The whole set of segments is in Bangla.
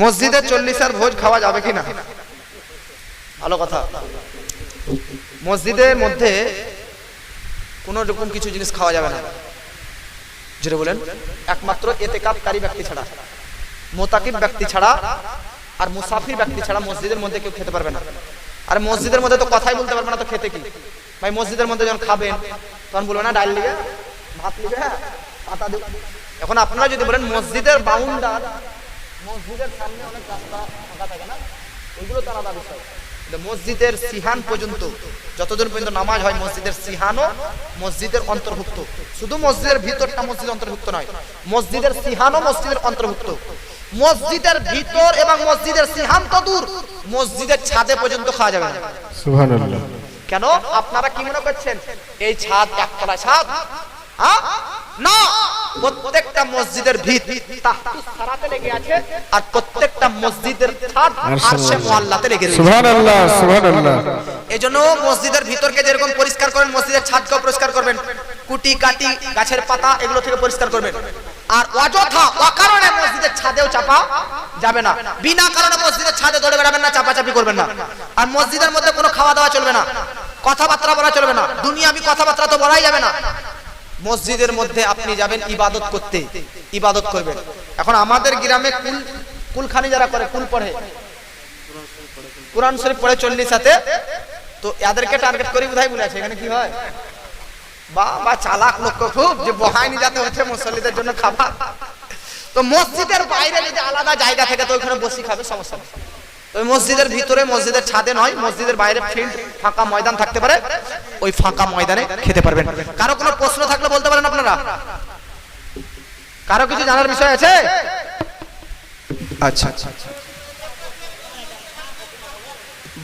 মসজিদে চল্লিশের ভোজ খাওয়া যাবে কি না? ভালো কথা। মসজিদের মধ্যে কোন রকম কিছু জিনিস খাওয়া যাবে না। যেটা বলেন। একমাত্র এতে কাপকারী ব্যক্তি ছাড়া। মোতাকিব ব্যক্তি ছাড়া আর মুসাফির ব্যক্তি ছাড়া মসজিদের মধ্যে কেউ খেতে পারবে না। আর মসজিদের মধ্যে তো কথাই বলতে পারবে না তো খেতে কি? ভাই, মসজিদের মধ্যে যখন খাবেন, তখন বলবে, না, ডাল নিবে ভাত নিবে পাতা দেবে এখন আপনারা যদি বলেন মসজিদের বাউন্ডার মসজিদের সামনে অনেক রাস্তা ফাঁকা থাকে না? ওইগুলো তো আলাদা বিষয়। মসজিদের সিহান পর্যন্ত। যতদিন পর্যন্ত নামাজ হয় মসজিদের সিহানও মসজিদের অন্তর্ভুক্ত। শুধু মসজিদের ভিতরটা মসজিদ অন্তর্ভুক্ত নয় মসজিদের সিহানও মসজিদের অন্তর্ভুক্ত। মসজিদের ভিতর এবং মসজিদের সিহান তো দূর। মসজিদের ছাদে পর্যন্ত খাওয়া যাবে না। সুবহানাল্লাহ। কেন? আপনারা কি মনে করছেন? এই ছাদ একতলা ছাদ? না প্রত্যেকটা মসজিদের ভিত তাহতুস সারাতে লেগে আছে আর প্রত্যেকটা মসজিদের ছাদ আরশে মুআল্লাতে লেগে রয়েছে। সুবহানাল্লাহ সুবহানাল্লাহ। এই মসজিদের ভিতরকে যেরকম পরিষ্কার করেন মসজিদের ছাদকেও পরিষ্কার করবেন। কুটি কাটি গাছের পাতা এগুলো থেকে পরিষ্কার করবেন। আর অযথা অকারণে মসজিদের ছাদেও চাপা যাবে না। বিনা কারণে মসজিদের ছাদে দৌড়ে বেড়াবেন না চাপাচাপি করবেন না। আর মসজিদের মধ্যে কোনো খাওয়া দাওয়া চলবে না। কথাবার্তা বলা চলবে না। দুনিয়াবি কথাবার্তা তো বলাই যাবে না। মসজিদের মধ্যে আপনি যাবেন ইবাদত করতে, ইবাদত করবেন। এখন আমাদের গ্রামে কুল, কুলখানি যারা করে, কুল পড়ে। কোরআন শরীফ পড়ে চল্লিশ সাথে, তো এদেরকে টার্গেট করি বোধহয় বলে আছে, এখানে কি হয়? বা বা চালাক লোক খুব, যে বহাইনি যাতে হচ্ছে মুসল্লিদের জন্য খাবার। তো মসজিদের বাইরে যদি আলাদা জায়গা থেকে, তো ওইখানে বসি খাবে, সমস্যা নেই। ওই মসজিদের ভিতরে, মসজিদের ছাদে নয়, মসজিদের বাইরে ফিল্ড, ফাঁকা ময়দান থাকতে পারে। ওই ফাঁকা ময়দানে খেতে পারবেন। কারও কোনো প্রশ্ন থাকলে বলতে পারেন আপনারা। কারও কিছু জানার বিষয় আছে? আচ্ছা আচ্ছা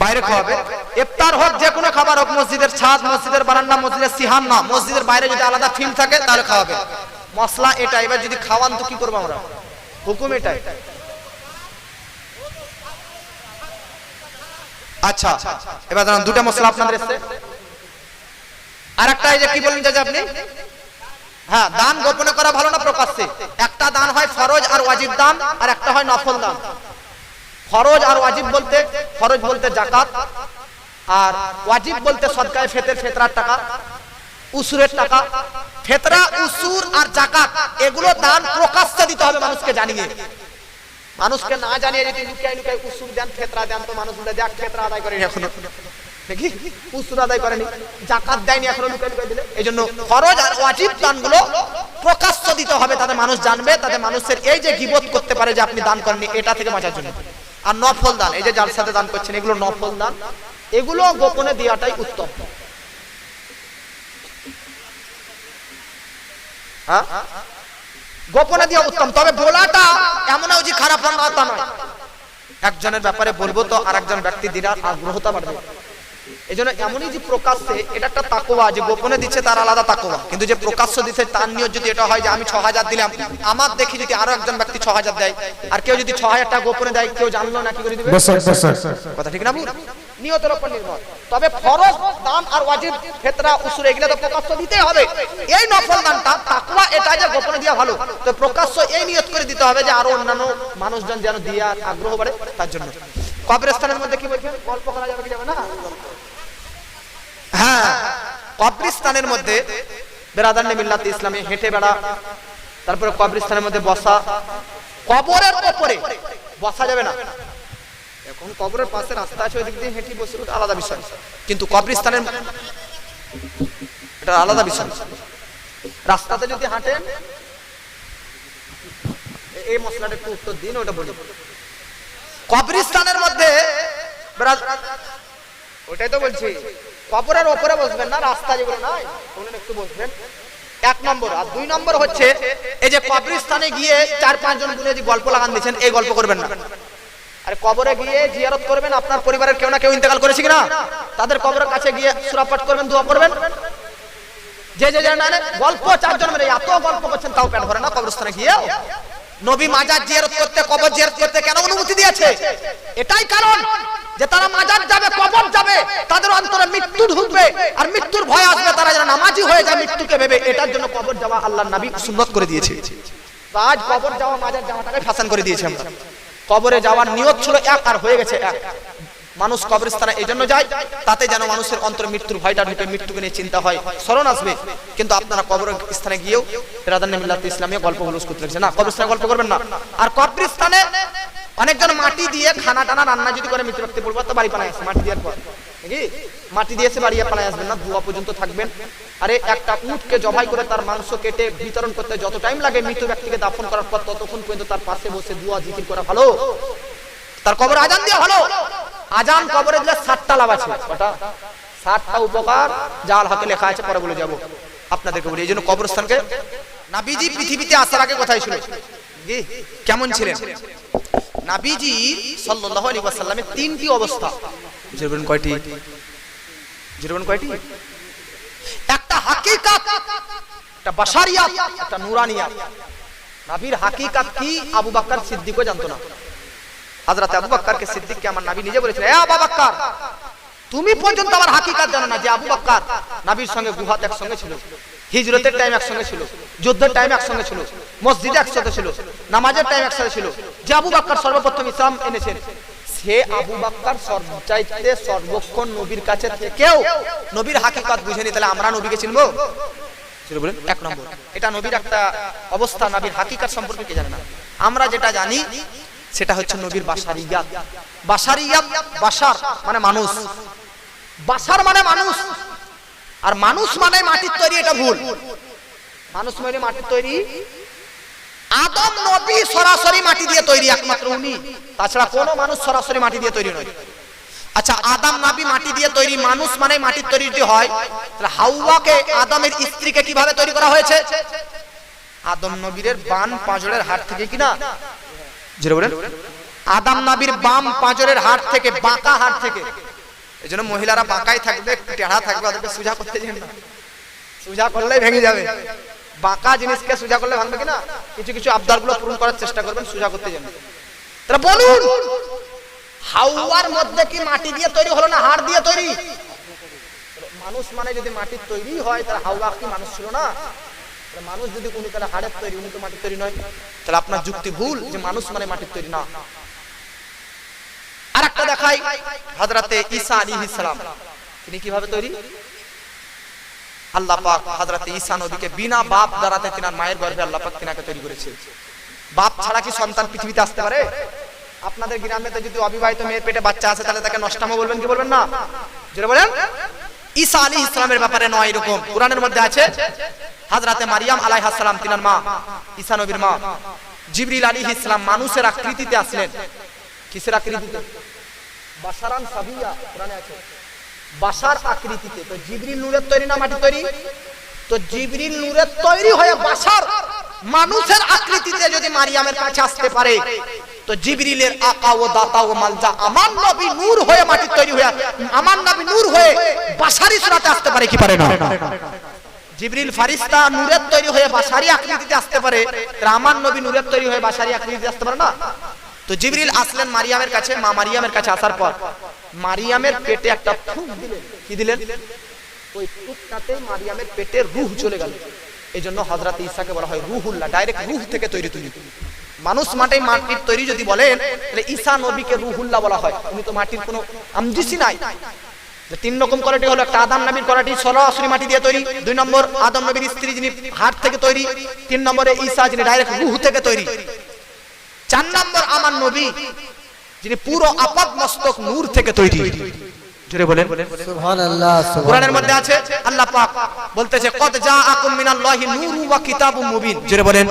বাইরে খাওয়াবে। ইফতার হোক, যে কোনো খাবার হোক, মসজিদের ছাদ, মসজিদের বারান্দা, মসজিদের সিহান না, মসজিদের বাইরে যদি আলাদা ফিল্ড থাকে, তাহলে খাওয়াবে। মশলা এটা এবার যদি খাওয়ান তো কি করব আমরা? হুকুম এটাই। আচ্ছা এবার দাঁড়ান, দুটা মশলা আপনাদের এসছে আর একটা এই যে কি বলেন যে আপনি? হ্যাঁ দান গোপনে করা ভালো না প্রকাশ্যে? একটা দান হয় ফরজ আর ওয়াজিব দান, আর একটা হয় নফল দান। ফরজ আর ওয়াজিব বলতে, ফরজ বলতে জাকাত আর ওয়াজিব বলতে সদকায় ফেতের ফেতরার টাকা, উসুরের টাকা। ফেতরা, উসুর আর জাকাত এগুলো দান প্রকাশ্যে দিতে হবে মানুষকে জানিয়ে। মানুষকে না জানিয়ে যদি লুকাই লুকাই উসুর দেন, ফেতরা দেন, তো মানুষ বলে, দেখ, ফেতরা আদায় করেনি এখনও। দেখি উসুর আদায় করেনি, জাকাত দেয়নি এখনও লুকাই লুকাই দিলে। এই জন্য ফরজ আর ওয়াজিব দানগুলো প্রকাশ্য দিতে হবে, তাতে মানুষ জানবে, তাতে মানুষের এই যে গিবত করতে পারে যে আপনি দান করেননি, এটা থেকে বাঁচার জন্য। আর নফল দান, এই যে যার সাথে দান করছেন, এগুলো নফল দান। এগুলো গোপনে দেওয়াটাই উত্তম। হ্যাঁ? গোপনে দেওয়া উত্তম। তবে বলাটা এমন যে খারাপ একজনের ব্যাপারে বলব তো আর একজন ব্যক্তি দিনার আগ্রহতা বাড়বে। এই জন্য এমনই যে প্রকাশ্যে এটা একটা তাকোয়া যে গোপনে দিচ্ছে তার আলাদা তাকোয়া কিন্তু যে প্রকাশ্য দিচ্ছে তার নিয়ত যদি এটা হয় যে আমি ছ হাজার দিলাম আমার দেখি যদি আরও একজন ব্যক্তি ছ হাজার দেয় আর কেউ যদি ছ হাজার টাকা গোপনে দেয় কেউ জানলো না কি করে দিবে? কথা ঠিক না? নিয়তের উপর নির্ভর। তবে ফরজ দান আর ওয়াজিব ফেতরা উসুর এগুলো তো প্রকাশ্য দিতে হবে। এই নফল দানটা তাকওয়া এটা যে গোপনে দেওয়া ভালো। তো প্রকাশ্য এই নিয়ত করে দিতে হবে যে আরও অন্যান্য মানুষজন যেন দিয়ে আগ্রহ বাড়ে তার জন্য। কবরস্থানের মধ্যে কি বলছেন গল্প করা যাবে কি যাবে না? হ্যাঁ কবরস্থানের মধ্যে বেরাদান মিল্লাত ইসলামে হেঁটে বেড়া, তারপরে কবরস্থানের মধ্যে বসা। কবরের উপরে বসা যাবে না। এখন কবরের পাশে রাস্তা আছে ওই দিক দিয়ে হেঁটে বসে আলাদা বিষয়। কিন্তু কবরস্থানের এটা আলাদা বিষয়। রাস্তাতে যদি হাঁটেন এই মশলাটা একটু উত্তর দিন, ওটা বলি। কবরস্থানের মধ্যে ওটাই তো বলছি। কবরের ওপরে বসবেন না, রাস্তা যেগুলো নাই ওগুলো একটু বসবেন। এক নম্বর, আর দুই নম্বর হচ্ছে, এই যে কবরস্থানে গিয়ে চার পাঁচজনগুলো যে গল্প লাগান দিয়েছেন এই গল্প করবেন না। আরে কবরে গিয়ে জিয়ারত করবেন, আপনার পরিবারের কেউ না কেউ ইন্তেকাল করেছে কিনা? তাদের কবরের কাছে গিয়ে সুরাপাঠ করবেন, দোয়া করবেন? যে যে জানেন গল্প, চারজন মেরে এত গল্প করছেন, তাও পেট ভরে না কবরস্থানে গিয়ে? নবী মাজার জিয়ারত করতে, কবর জিয়ারত করতে কেন অনুমতি দিয়েছে? এটাই কারণ। যে তারা মাজার যাবে, কবর যাবে, তাদের অন্তরে মৃত্যু ঢুকবে, আর মৃত্যুর ভয় আসবে, তারা যেন নামাজি হয়ে যায় মৃত্যুকে ভেবে, এটার জন্য কবর যাওয়া আল্লাহর নবী সুন্নত করে দিয়েছে। আজ কবর যাওয়া, মাজার যাওয়াটাকে ফ্যাশন করে দিয়েছে আমরা। কবরে যাওয়ার নিয়ত ছিল এক, আর হয়ে গেছে এক। মানুষ কবরস্থানে এই জন্য যায়, তাতে যেন মানুষের অন্তর মৃত্যুর ভয়টা ঢুকে, মৃত্যুকে নিয়ে চিন্তা হয়, স্মরণ আসবে। কিন্তু আপনারা কবর স্থানে গিয়েও মিল্লাত ইসলামিয়া গল্প হুলুস করতে লাগছে। না, কবরস্থানে গল্প করবেন না। আর কবরস্থানে অনেকজন মাটি দিয়ে খানা টানা রান্না যদি করে মৃত্যু ব্যক্তি বলব, তো বাড়ি পালায় আসে মাটি দেওয়ার পর। নাকি? মাটি দিয়েছে বাড়ি পালায় আসবেন না, দুয়া পর্যন্ত থাকবেন। আরে, একটা উটকে জবাই করে তার মাংস কেটে বিতরণ করতে যত টাইম লাগে মৃত ব্যক্তিকে দাফন করার পর ততক্ষণ পর্যন্ত তার পাশে বসে দুয়া জিকির করা ভালো। তার কবর আজান দিয়ে ভালো। আজান কবরে দিলে সাতটা লাভ আছে। কটা? ষাটটা উপকার জাল হাতে লেখা আছে, পরে বলে যাব। আপনাদেরকে বলি, এই জন্য কবরস্থানকে নাবিজি পৃথিবীতে আসার আগে কোথায় ছিল? কি? কেমন ছিলেন? নাবিজি সাল্লাল্লাহু আলাইহি ওয়াসাল্লামের তিনটি অবস্থা। কয়টি? কয়টি? একটা হাকিকাত একটা একটা নুরানিয়াত নাবির হাকিকাত কি? আবু বাক্কার সিদ্দিকও জানতো না। হযরত আবু বকরকে সিদ্দিককে আমার নবী নিজে বলেছিলেন এ আবু বকর তুমি পর্যন্ত আমার হাকিকাত জানো না যে আবু বকর নবীর সঙ্গে গুহাতে একসঙ্গে ছিল? হিজরতের টাইম একসঙ্গে ছিল যুদ্ধের টাইম একসঙ্গে ছিল মসজিদে একসাথে ছিল নামাজের টাইম একসাথে ছিল। যে আবু বাক্কার সর্বপ্রথম ইসলাম এনেছেন সে আবু বাক্কার সর্বচাইতে সর্বক্ষণ নবীর কাছে থেকেও নবীর হাকিকাত বুঝে নি তাহলে আমরা নবীকে চিনবো? এক নম্বর এটা নবীর একটা অবস্থা নবীর হাকিকাত সম্পর্কে কে জানে না? আমরা যেটা জানি সেটা হচ্ছে নবীর বাসারিয়াত বাসারিয়াত বাসার মানে মানুষ। বাসার মানে মানুষ। আর মানুষ মানে মাটির তৈরি এটা ভুল। মানুষ মানে মাটির তৈরি? আদম নবী সরাসরি মাটি দিয়ে তৈরি একমাত্র উনি। তাছাড়া কোনো মানুষ সরাসরি মাটি দিয়ে তৈরি নয়। আচ্ছা আদম নাবি মাটি দিয়ে তৈরি মানুষ মানে মাটির তৈরি যদি হয় তাহলে হাওয়াকে আদমের স্ত্রীকে কীভাবে তৈরি করা হয়েছে? আদম নবীর বান পাঁজরের হাট থেকে কিনা যেটা বলেন। আদম নাবির বাম পাঁজরের হাট থেকে বাঁকা হাট থেকে। এই জন্য মহিলারা বাঁকাই থাকবে টেढ़া থাকবে, ওদেরকে সুজা করতে যান না। সুজা করলেই ভেঙে যাবে। বাঁকা জিনিসকে সুজা করলে ভাঙবে কিনা কিছু কিছু আবদারগুলো পূরণ করার চেষ্টা করবেন, সুজা করতে যান তাহলে বলুন, হাওয়ার মধ্যে কি মাটি দিয়ে তৈরি হলো না হাড় দিয়ে তৈরি? মানুষ মানে যদি মাটির তৈরি হয়, তাহলে হাওয়া কি মানুষ ছিল না? মানুষ যদি উনি তাহলে হাড়ের তৈরি, উনি তো মাটির তৈরি নয়। তাহলে আপনার যুক্তি ভুল যে মানুষ মানে মাটির তৈরি না। আর একটা দেখাই হযরতে ঈসা আলাইহিস সালাম। তিনি কীভাবে তৈরি? আল্লাহ পাক হযরতে ঈসা নবীকে বিনা বাপ দ্বারাতে তিনার মায়ের গর্ভে আল্লাহ পাক তিনাকে তৈরি করেছে। বাপ ছাড়া কি সন্তান পৃথিবীতে আসতে পারে? আপনাদের গ্রামেতে যদি অবিবাহিত মেয়ের পেটে বাচ্চা আছে, তাহলে তাকে নষ্টামো বলবেন, কি বলবেন না? যেটা বলেন। ঈসা আলী ইসলামের ব্যাপারে নয় এরকম। কোরআনের মধ্যে আছে হাজরাতে মারিয়াম আলাইহিস সালাম তিনার মা, ঈসা নবীর মা। জিবরিল আলী ইসলাম মানুষের আকৃতিতে আসলেন। কিসের আকৃতিতে? বাশারান সাবিয়া, কোরআনে আছে। বাশার আকৃতিতে। তো জিবরিল নূরের তৈরি না মাটি তৈরি? তো জিবরিল নূরের তৈরি হয়ে বাশার মানুষের আকৃতিতে যদি মারিয়ামের কাছে আসতে পারে, তো জিবরিলের আকা ও দাতা ও মালজা আমার নবী নূর হয়ে মাটির তৈরি হয়ে, আমার নবী নূর হয়ে বাশারি সুরাতে আসতে পারে কি পারে না? জিবরিল ফারিস্তা নূরের তৈরি হয়ে বাশারি আকৃতিতে আসতে পারে আমার নবী নূরের তৈরি হয়ে বাশারি আকৃতিতে আসতে পারে না? তো জিবরিল আসলেন মারিয়ামের কাছে, মা মারিয়ামের কাছে আসার পর। মারিয়ামের পেটে একটা ফুক দিলেন। কি দিলেন? ওই ফুকটাতে মারিয়ামের পেটে রূহ চলে গেল। এই জন্য হজরত ঈসাকে বলা হয় রুহুল্লাহ, ডাইরেক্ট রূহ থেকে তৈরি তুমি মানুষ মাটি মাটির তৈরি যদি বলেন, তাহলে ঈসা নবীকে রুহুল্লাহ বলা হয়। উনি তো মাটির কোনো আমজিসি নাই। তিন রকম কোয়ালিটি হলো, একটা আদম নবীর কোয়ালিটি সরাসরি মাটি দিয়ে তৈরি, দুই নম্বর আদম নবীর স্ত্রী যিনি হাট থেকে তৈরি, তিন নম্বরে ঈসা যিনি ডাইরেক্ট রুহ থেকে তৈরি। চার নম্বর আমার নবী যিনি পুরো আপাদ মস্তক নূর থেকে তৈরি। জোরে বলেন। সুবহানাল্লাহ। কোরআনের মধ্যে আছে আল্লাহ পাক বলতেছে কদ জাআকুম মিনাল্লাহি নূরু ওয়া কিতাবুম মুবিন। জোরে বলেন।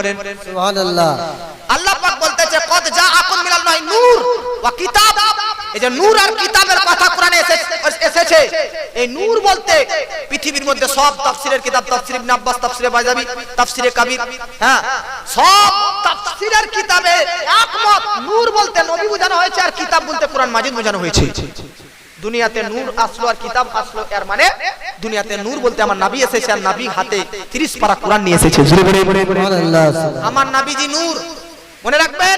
সুবহানাল্লাহ। আল্লাহ পাক বলতেছে কদ জাআকুম মিনাল্লাহি নূর ওয়া কিতাব এই যে নূর আর কিতাবের কথা কোরআনে এসেছে। এই নূর বলতে পৃথিবীর মধ্যে সব তাফসীরের কিতাব তাফসীর ইবনে আব্বাস তাফসীরে বাজাবি তাফসীরে কাবির হ্যাঁ? সব তাফসীরের কিতাবে একমত। নূর বলতে নবী বোঝানো হয়েছে আর কিতাব বলতে কোরআন মাজিদ বোঝানো হয়েছে। দুনিয়াতে নূর আসলো আর কিতাব আসলো এর মানে দুনিয়াতে নূর বলতে আমার নাবি এসেছে আর নাবি হাতে 30 পারা কোরআন নিয়ে এসেছে। আমার নাবিজি নূর। মনে রাখবেন?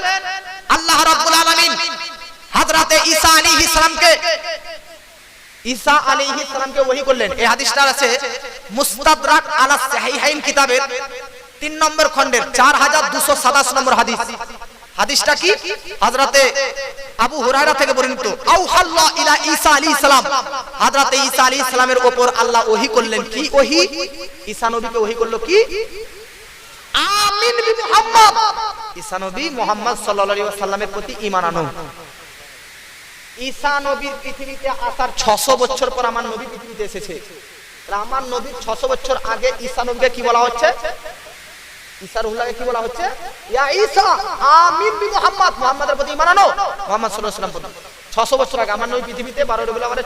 আল্লাহ রাব্বুল আলামিন হযরতে ঈসা আলাইহিস সালামকে, ঈসা আলাইহিস সালামকে ওহী করলেন। এই হাদিসটা আছে, মুস্তাদরাক আলা সাহিহাইন কিতাবের 3 নম্বর খণ্ডের 4227 নম্বর হাদিস। হাদিসটা কি? হযরতে আবু হুরায়রা থেকে বর্ণিত আউ হাল্লা ইলা ঈসা আলাইহিস সালাম। হযরতে ঈসা আলাইহিস সালামের উপর আল্লাহ ওহী করলেন। কি ওহী ঈসা নবীকে ওহী করল কি? আমিন বি মুহাম্মদ। ঈসা নবী মুহাম্মদ সাল্লাল্লাহু আলাইহি ওয়াসাল্লামের প্রতি ঈমান আনো। ঈসা নবীর পৃথিবীতে আসার 600 বছর পর আমার নবী পৃথিবীতে এসেছে। আমার নবীর 600 বছর আগে ঈসা নবীকে কি বলা হচ্ছে? ঈসা রুহুল্লাহকে কি বলা হচ্ছে? ইয়া ঈসা আমিন বি মুহাম্মদ। মুহাম্মাদের প্রতি ঈমান আনো। মুহাম্মদ সাল্লাল্লাহু আলাইহি ওয়াসাল্লাম 600 বছর আগে আমার নবী পৃথিবীতে 12 রবিউল আওয়ালে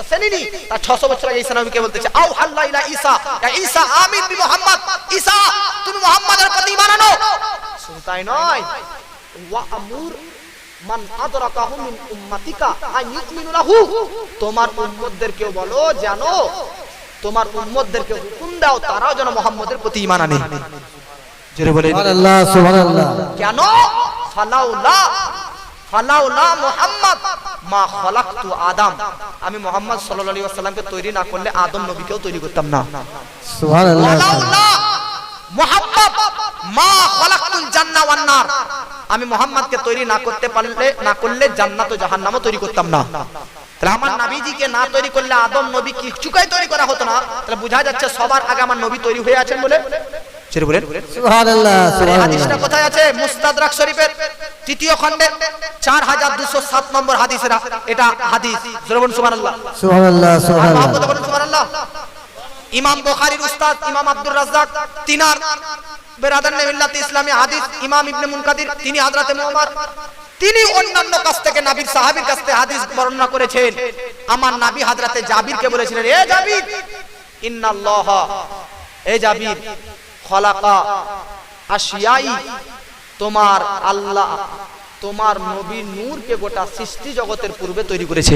আসেননি তার 600 বছর আগে ঈসা নবীকে বলতেছে আও হাল্লা ইলা ঈসা ইয়া ঈসা আমিন বি মুহাম্মদ। ঈসা তুমি মুহাম্মাদের প্রতি ঈমান আনো। শুধু তাই নয় ওয়া আমুর মান আদরাকাহু মিন উম্মাতিকা আন ইউমিনু লাহু। তোমার উম্মতদেরকেও বলো জানো তোমার উম্মতদেরকে হুকুম দাও তারাও যেন মুহাম্মদের প্রতি ঈমান আনে। জোরে বলে সুবহানাল্লাহ সুবহানাল্লাহ। কেন? ফালাউলা ফালাউলা মুহাম্মদ মা খলাকতু আদম। আমি মুহাম্মদ সাল্লাল্লাহু আলাইহি ওয়াসাল্লামকে তৈরি না করলে আদম নবীকেও তৈরি করতাম না। সুবহানাল্লাহ ওয়ালাউলা মুহাম্মদ মা খলাকতুল জান্নাহ ওয়ান নার। আমি মুহাম্মদকে তৈরি না করতে পারলে না করলে জান্নাত ও জাহান্নামও তৈরি করতাম না। তাহলে আমার নবীজিকে না তৈরি করলে আদম নবী তৈরি করা হতো না? তাহলে বোঝা যাচ্ছে সবার আগে আমার নবী তৈরি হয়ে আছেন বলে। ছেড়ে বলেন। সুবহানাল্লাহ হাদিসটা কোথায় আছে? মুস্তাদরাক শরীফের তৃতীয় খণ্ডে চার হাজার দুশো সাত নম্বর হাদিসের এটা হাদিস। জোরবন সুবহানাল্লাহ। সুবহানাল্লাহ সুবহানাল্লাহ। সুবহানাল্লাহ। ইমাম বুখারীর উস্তাদ ইমাম আব্দুর রাজ্জাক তিনার মিল্লাত ইসলামী হাদিস, ইমাম ইবনে মুনকাদির, তিনি হযরতে মুহাম্মদ। তিনি অন্যান্য কাছ থেকে নবীর সাহাবীর কাছ থেকে হাদিস বর্ণনা করেছেন। আমার নাবি হযরতে জাবিরকে বলেছিলেন, এ জাবির, ইন্নাল্লাহ, এ জাবির, খলাকা আশিয়াই, তোমার আল্লাহ তোমার নবী নূরকে গোটা সৃষ্টি জগতের পূর্বে তৈরি করেছে।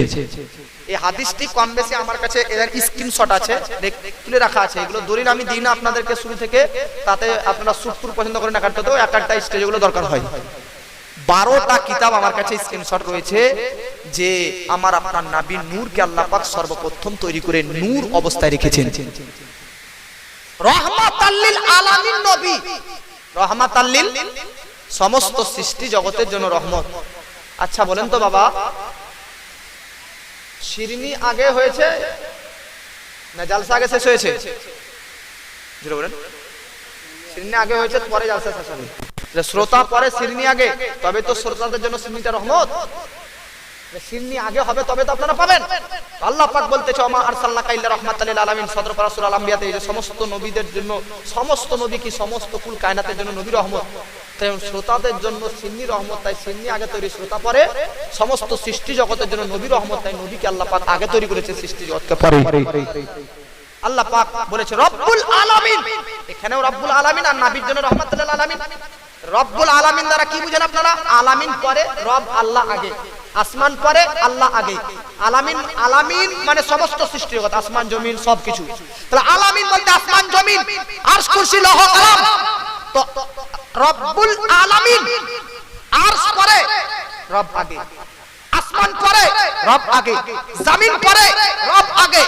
এই হাদিসটি কম বেশি আমার কাছে এর স্ক্রিনশট আছে তুলে রাখা আছে। এগুলো দলিল আমি দিই না আপনাদেরকে শুরু থেকে, তাতে আপনারা সুটপুর পছন্দ করেন একাটা তো এক একটা স্টেজ এগুলো দরকার হয়। বারোটা কিতাব আমার কাছে স্ক্রিনশট রয়েছে যে আমার আপনার নাবি নূরকে আল্লাহ পাক সর্বপ্রথম তৈরি করে নূর অবস্থায় রেখেছেন। রহমাতাল্লিল আলামিন নবী। রহমাতাল্লিল সমস্ত সৃষ্টি জগতের জন্য রহমত। আচ্ছা বলেন তো বাবা, শিরনি আগে হয়েছে না জালসা আগে শেষ হয়েছে? বলেন। শিরনি আগে হয়েছে, পরে জালসা শেষ হবে। শ্রোতা পরে শিরনি আগে, তবে তো শ্রোতাদের জন্য শিরনিটা রহমত। শিরনি আগে হবে, তবে তো আপনারা পাবেন। আল্লাহ পাক বলতেছে আমা আরসালনাকা ইল্লা রাহমাতাল লিল আলামিন। সদর পারা সূরা এই যে সমস্ত নবীদের জন্য, সমস্ত নবী কি সমস্ত কুল কায়নাতের জন্য নবী রহমত? শ্রোতাদের জন্য সিন্নি রহমত, তাই সিন্নি আগে তৈরি শ্রোতা পরে। সমস্ত সৃষ্টি জগতের জন্য নবী রহমত, তাই নবীকে আল্লাহ পাক আগে তৈরি করেছে সৃষ্টি জগৎকে পরে। আল্লাহ পাক বলেছে, রব্বুল আলামিন! এখানেও রব্বুল আলামিন আর নবীর জন্য রহমাতুল আলামিন। রব্বুল আলামিন দ্বারা কি বুঝেন আপনারা? আলামিন পরে, রব আল্লাহ আগে। আসমান পরে, আল্লাহ আগে। আলামিন আলামিন মানে সমস্ত সৃষ্টি জগৎ, আসমান, জমিন, সবকিছু। তাহলে আলামিন বলতে আসমান, জমিন, আরশ কুরসি লৌহ, কলম। রব্বুল আলামিন আরশ রব আগে। আসমান রব আগে। জমিন রব আগে।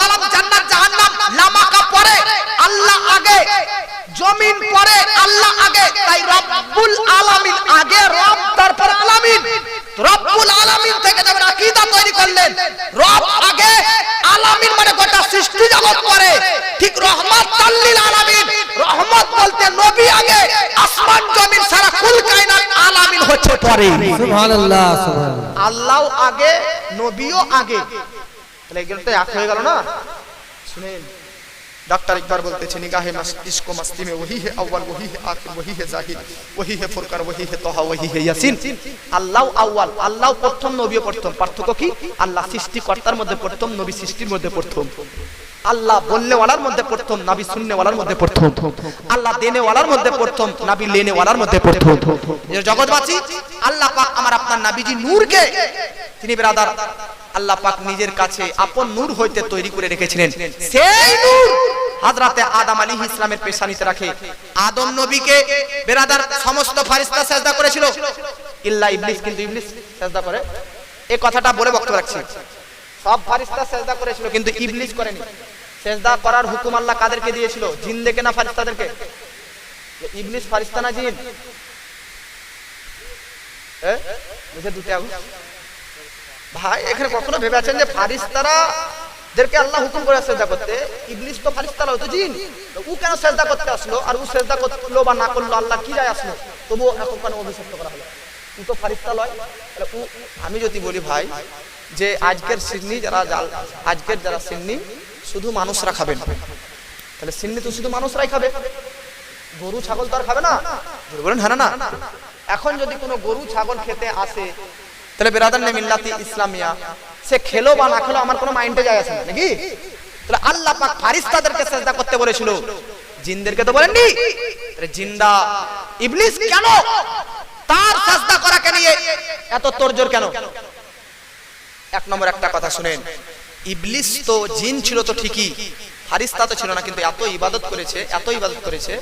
কলম জান্নাত, জাহান্নাম, লামাকা পরে, আল্লাহ আগে। জমিন পরে, আল্লাহ আগে। তাই রব্বুল আলামিন আগে, রব তারপর আলামিন। রব্বুল আলামিন থেকে যখন আকীদা তৈরি করলেন, রব আগে, আলামিন মানে গোটা সৃষ্টি জগৎ পরে। ঠিক রহমত তাল্লিল আলামিন রহমত বলতে নবী আগে আসমান জমিন সারা কুল কায়নাত আলামিন হচ্ছে পরে সুবহানাল্লাহ সুবহানাল্লাহ আল্লাহ আগে নবীও আগে তাহলে এগুলো তো এক হয়ে গেল না শুনেন डॉक्टर इकबाल बोलते थे निगाह मस्त इश्क मस्ती में वही है अव्वल वही है आखिर वही है जाहिर वही है फुरकर वही है तोहा वही है ইয়াসিন আল্লাহ আউয়াল আল্লাহ প্রথম নবী প্রথম পার্থক্য কি আল্লাহ সৃষ্টিকর্তার মধ্যে প্রথম নবী সৃষ্টির মধ্যে প্রথম আল্লাহ বলনেওয়ালার মধ্যে প্রথম, নাবি শূন্যওয়ালার মধ্যে প্রথম। আল্লাহ দেনেওয়ালার মধ্যে প্রথম, নাবি লেনেওয়ালার মধ্যে প্রথম। জগৎবাসী, আল্লাহ পাক আমার আপনার নাবিজি নূরকে, তিনি ব্রাদার, আল্লাহ পাক নিজের কাছে আপন নূর হইতে তৈরি করে রেখেছিলেন। সেই নূর হাজরাতে আদম আলী ইসলামের পেশানিতে রাখে। আদম নবীকে বেরাদার, সমস্ত ফারিস্তা সেজদা করেছিল। ইল্লা ইবলিস, কিন্তু ইবলিস সেজদা করে। এই কথাটা বলে বক্তব্য রাখছি। সব ফারিস্তা সেজদা করেছিল, কিন্তু ইবলিস করেনি। সেজদা করার হুকুম আল্লাহ কাদেরকে দিয়েছিল? জিন দেখে না ফারিস্তাদেরকে? ইবলিস ফারিস্তা না জিন? ভাই, এখানে কখনো ভেবে আছেন যে ফারিস্তারা দেরকে আল্লাহ হুকুম করে সেজদা করতে? ইবলিস তো ফারিস্তারা হতো জিন। ও কেন সেজদা করতে আসলো? আর ও সেজদা করল বা না করল আল্লাহ কি যায় আসলো? তবুও এখন কেন অভিশপ্ত করা হলো। ও তো ফারিস্তা লয়। ও আমি যদি বলি ভাই যে আজকের সিন্নি যারা আজকের যারা সিন্নি, শুধু মানুষরা খাবেন। তাহলে সিন্নি তো শুধু মানুষরাই খাবে। গরু, ছাগল তো আর খাবে না। বলেন হ্যাঁ না এখন যদি কোনো গরু, ছাগল খেতে আসে, তাহলে বেরাদার মিল্লাতি ইসলামিয়া। সে খেলো বা না খেলো আমার কোনো মাইন্ডে যায় আসে না, নাকি? তাহলে আল্লাহ পাক ফারিস্তাদেরকে সেজদা করতে বলেছিল। জিনদেরকে তো বলেননি? জিন্দা, ইবলিস কেন? তার সেজদা করাকে নিয়ে এত তোরজোর কেন? এক নম্বর একটা কথা শুনেন। ইবলিস তো জিন ছিল তো ঠিকই, ফারিস্তা তো ছিল না, কিন্তু এত ইবাদত করেছে, এত ইবাদত করেছে,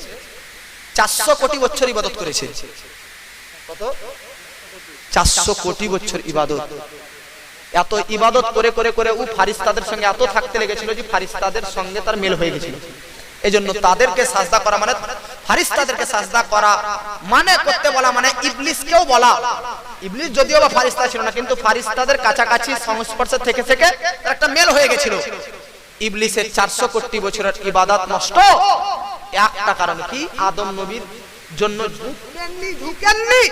চারশো কোটি বছর ইবাদত করেছে। কত? চারশো কোটি বছর ইবাদত। এত ইবাদত করে করে করে ও ফারিস্তাদের সঙ্গে এত থাকতে লেগেছিল যে ফারিস্তাদের সঙ্গে তার মেল হয়ে গেছিল। এই জন্য তাদেরকে সাজদা করা মানে ফারিস্তাদেরকে সাজদা করা মানে করতে বলা মানে ইবলিসকেও বলা। ইবলিস যদিও বা ফারিস্তা ছিল না, কিন্তু ফারিস্তাদের কাছাকাছি সংস্পর্শে থেকে থেকে একটা মেল হয়ে গেছিল। ইবলিসের চারশো কোটি বছরের ইবাদত নষ্ট। একটা কারণ কি? আদম নবীর জন্য ঝুঁকেননি ঝুঁকেননি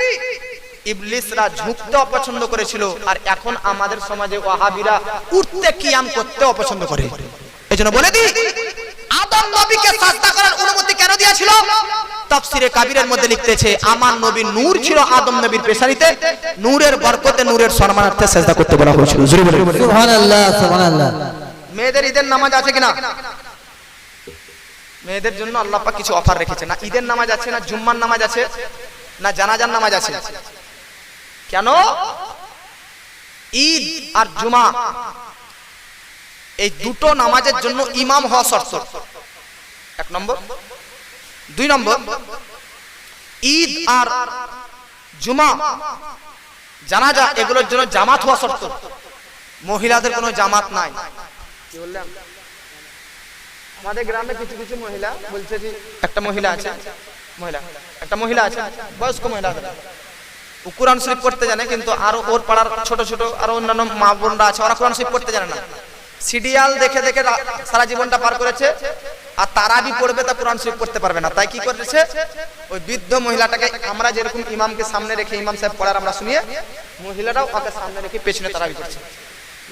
ইবলিসরা ঝুঁকতে অপছন্দ করেছিল, আর এখন আমাদের সমাজে ওয়াহাবিরা উঠতে কিয়াম করতে অপছন্দ করে। এই জন্য বলে দিই আদম নবীকে সাজদা করার অনুমতি কেন দিয়েছিল? তাফসিরে কাবিরের মধ্যে লিখতেছে আমার নবী নূর ছিল আদম নবীর পেশারিতে। নূরের বরকতে নূরের সম্মানার্থে সাজদা করতে বলা হয়েছিল। সুবহানাল্লাহ সুবহানাল্লাহ। মেয়েদের ঈদের নামাজ আছে কিনা? মেয়েদের জন্য আল্লাহ পাক কিছু অফার রেখেছে। না ঈদের নামাজ আছে না জুম্মার নামাজ আছে না জানাজার নামাজ আছে। কেন? ঈদ আর জুমা এই দুটো নামাজের জন্য ইমাম হওয়া শর্ত। এক নম্বর। দুই নম্বর ঈদ আর জুমা। জানাজা এগুলোর জন্য জামাত হওয়া শর্ত। মহিলাদের কোনো জামাত নাই। কি বললাম? আমাদের গ্রামে কিছু কিছু মহিলা বলছে যে একটা মহিলা আছে মহিলা একটা মহিলা আছে বয়স্ক মহিলা ও কোরআন শরীফ পড়তে জানে কিন্তু আরও ওর পাড়ার ছোট ছোট আরও অন্যান্য মা বোনরা আছে ওরা কোরআন শরীফ পড়তে জানে না। সিরিয়াল দেখে দেখে সারা জীবনটা পার করেছে। আর তারা বি পড়বে তা কোরআন শরীফ পড়তে পারবে না। তাই কি করেছে ওই বৃদ্ধ মহিলাটাকে আমরা যেরকম ইমামকে সামনে রেখে ইমাম সাহেব পড়ার আমরা শুনিয়ে মহিলাটাও তাকে সামনে রেখে পেছনে তারাবি করছে।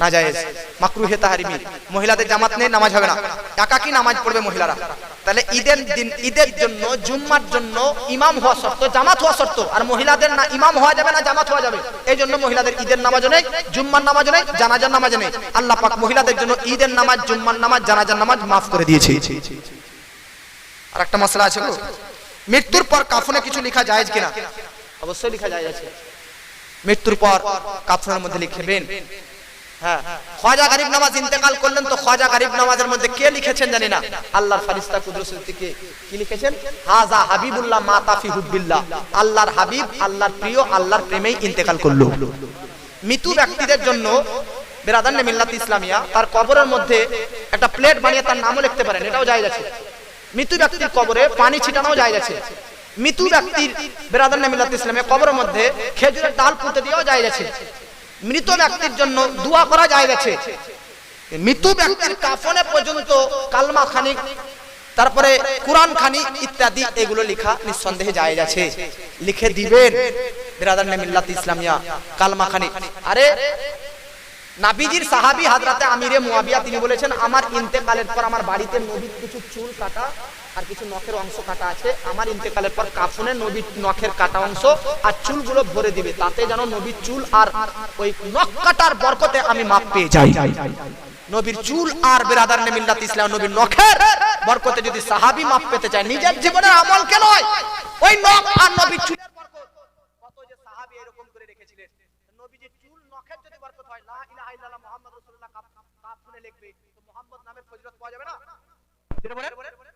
না জায়েজ মাকরুহে তাহারিমি। মহিলাদের জামাত নেই, নামাজ হবে না। টাকা একাকি নামাজ পড়বে মহিলারা? তাহলে ঈদের দিন, ঈদের জন্য, জুম্মার জন্য ইমাম হওয়া শর্ত, জামাত হওয়া শর্ত। আর মহিলাদের না ইমাম হওয়া যাবে না, জামাত হওয়া যাবে। এই জন্য মহিলাদের ঈদের নামাজ নেই, জুম্মার নামাজ নেই, জানাজার নামাজ নেই। আল্লাহ পাক মহিলাদের জন্য ঈদের নামাজ, জুম্মার নামাজ, জানাজার নামাজ মাফ করে দিয়েছে। আর একটা মশলা আছে মৃত্যুর পর কাফনে কিছু লেখা যায় কিনা? অবশ্যই লেখা যায় আছে। মৃত্যুর পর কাফনের মধ্যে লিখবেন হ্যাঁ। প্রিয়, আল্লাহর প্রেমেই ইন্তেকাল করল। মৃত্যু ব্যক্তিদের জন্য মিল্লাত ইসলামিয়া তার কবরের মধ্যে একটা প্লেট বানিয়ে তার নামও লিখতে পারেন, এটাও যায় আছে। মৃত্যু ব্যক্তির কবরে পানি ছিটানো যায় আছে। মৃত্যু ব্যক্তির বেরাদান মিল্লাত ইসলামিয়া কবরের মধ্যে খেজুরের ডাল পুঁতে দিয়েও যায় আছে। মৃত ব্যক্তির জন্য দোয়া করা যায় গেছে। মৃত ব্যক্তির কাফনে পর্যন্ত কালমা খানি তারপরে কোরআন খানি ইত্যাদি এগুলো লেখা নিঃসন্দেহে যায় যাচ্ছে লিখে দিবেন। বিরাদার মিল্লাত ইসলামিয়া, কালমা খানি আরে নাবিজির সাহাবী হাজরাতে আমিরে মুয়াবিয়া তিনি বলেছেন, আমার ইন্তেকালের পর আমার বাড়িতে নবীর কিছু চুল কাটা আর কিছু নখের অংশ কাটা আছে। আমার ইন্তেকালের পর কাফনে নবীর নখের কাটা অংশ আর চুলগুলো ভরে দিবে। তাতে যেন নবীর চুল আর ওই নখ কাটার বরকতে আমি মাপ পেয়ে যাই। নবীর চুল আর বেরাদার মিল্লাত ইসলাম নবীর নখের বরকতে যদি সাহাবী মাপ পেতে চায়, নিজের জীবনের আমলকে নয়? ওই নখ আর নবীর চুলের বরকত কত যে সাহাবী এরকম করে রেখেছিলেন নবীজির চুল নখের যদি বরকত হয় লা ইলাহা ইল্লাল্লাহ মুহাম্মাদুর রাসূলুল্লাহ